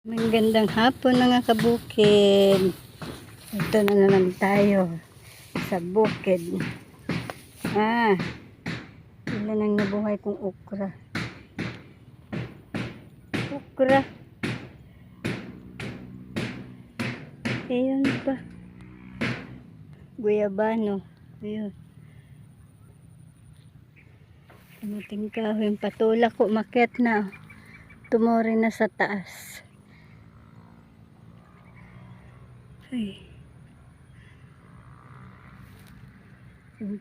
Magandang hapon mga kabukid. Ito na naman tayo sa bukid. Ah, ilan ang nabuhay kong okra. Okra. Ayan pa. Guyabano. Ayun. Tumuting kahoy. Patula ko. Makit na. Tumori na sa taas. Ay.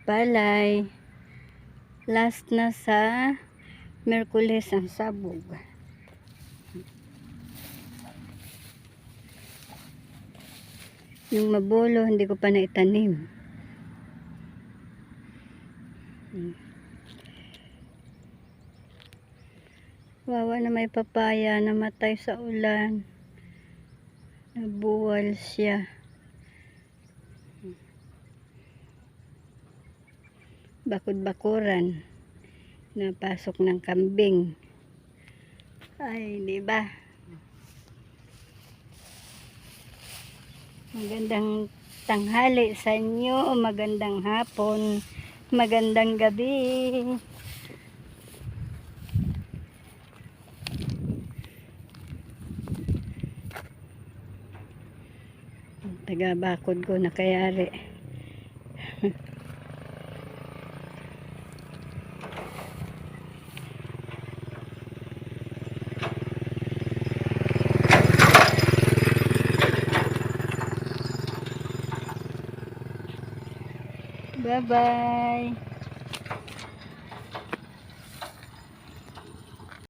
Palay. Last na sa Merkules ang sabog. Yung mabulo, hindi ko pa naitanim. Wawa na may papaya namatay sa ulan. Nabuwal siya. Bakod-bakuran. Napasok ng kambing. Ay, di ba? Magandang tanghali sa inyo, magandang hapon, magandang gabi. Taga bakod ko nakayari. Bye-bye.